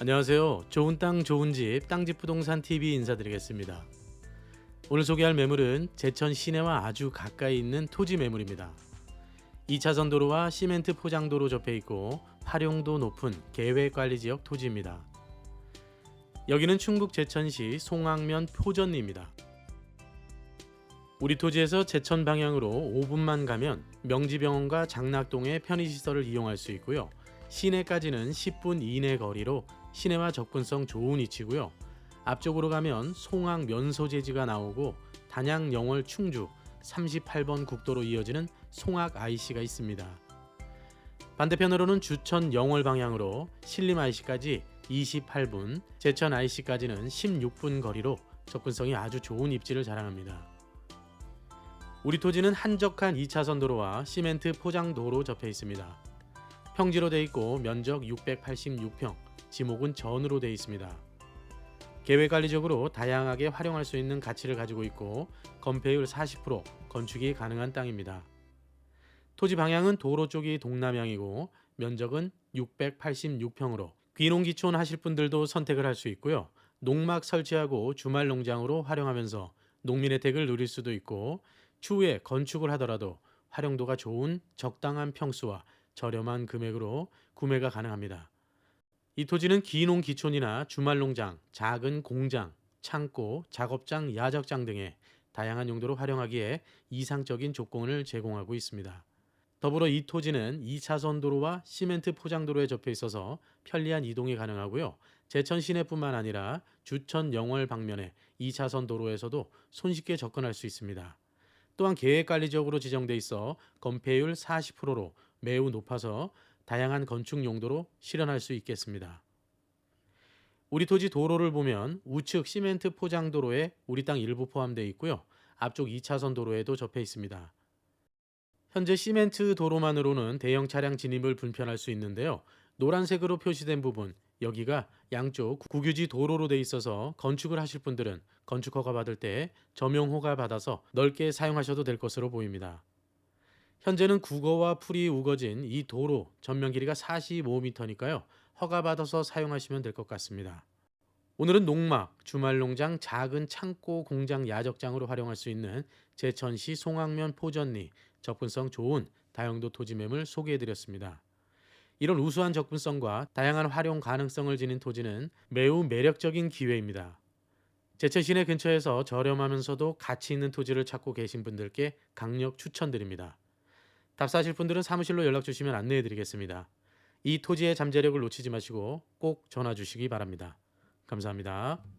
안녕하세요. 좋은 땅 좋은 집 땅집 부동산 TV 인사드리겠습니다. 오늘 소개할 매물은 제천 시내와 아주 가까이 있는 토지 매물입니다. 2차선 도로와 시멘트 포장도로 접해 있고 활용도 높은 계획관리 지역 토지입니다. 여기는 충북 제천시 송악면 포전리입니다. 우리 토지에서 제천 방향으로 5분만 가면 명지병원과 장락동의 편의시설을 이용할 수 있고요. 시내까지는 10분 이내 거리로 시내와 접근성 좋은 위치고요. 앞쪽으로 가면 송악 면소재지가 나오고 단양 영월 충주 38번 국도로 이어지는 송악 IC가 있습니다. 반대편으로는 주천 영월 방향으로 신림 IC까지 28분, 제천 IC까지는 16분 거리로 접근성이 아주 좋은 입지를 자랑합니다. 우리 토지는 한적한 2차선 도로와 시멘트 포장 도로 접해 있습니다. 평지로 돼 있고 면적 686평, 지목은 전으로 돼 있습니다. 계획관리적으로 다양하게 활용할 수 있는 가치를 가지고 있고 건폐율 40%, 건축이 가능한 땅입니다. 토지 방향은 도로 쪽이 동남향이고 면적은 686평으로 귀농기촌 하실 분들도 선택을 할 수 있고요. 농막 설치하고 주말 농장으로 활용하면서 농민 혜택을 누릴 수도 있고 추후에 건축을 하더라도 활용도가 좋은 적당한 평수와 저렴한 금액으로 구매가 가능합니다. 이 토지는 기농 기촌이나 주말 농장, 작은 공장, 창고, 작업장, 야적장 등의 다양한 용도로 활용하기에 이상적인 조건을 제공하고 있습니다. 더불어 이 토지는 2차선 도로와 시멘트 포장도로에 접해 있어서 편리한 이동이 가능하고요. 제천 시내뿐만 아니라 주천 영월 방면의 2차선 도로에서도 손쉽게 접근할 수 있습니다. 또한 계획관리적으로 지정돼 있어 건폐율 40%로 매우 높아서 다양한 건축 용도로 실현할 수 있겠습니다. 우리 토지 도로를 보면 우측 시멘트 포장 도로에 우리 땅 일부 포함되어 있고요. 앞쪽 2차선 도로에도 접해 있습니다. 현재 시멘트 도로만으로는 대형 차량 진입을 불편할 수 있는데요. 노란색으로 표시된 부분 여기가 양쪽 국유지 도로로 돼 있어서 건축을 하실 분들은 건축 허가 받을 때 점용 허가 받아서 넓게 사용하셔도 될 것으로 보입니다. 현재는 국어와 풀이 우거진 이 도로 전면 길이가 45m니까요. 허가 받아서 사용하시면 될 것 같습니다. 오늘은 농막, 주말 농장, 작은 창고, 공장, 야적장으로 활용할 수 있는 제천시 송악면 포전리 접근성 좋은 다용도 토지 매물 소개해 드렸습니다. 이런 우수한 접근성과 다양한 활용 가능성을 지닌 토지는 매우 매력적인 기회입니다. 제천 시내 근처에서 저렴하면서도 가치 있는 토지를 찾고 계신 분들께 강력 추천드립니다. 답사하실 분들은 사무실로 연락 주시면 안내해 드리겠습니다. 이 토지의 잠재력을 놓치지 마시고 꼭 전화 주시기 바랍니다. 감사합니다.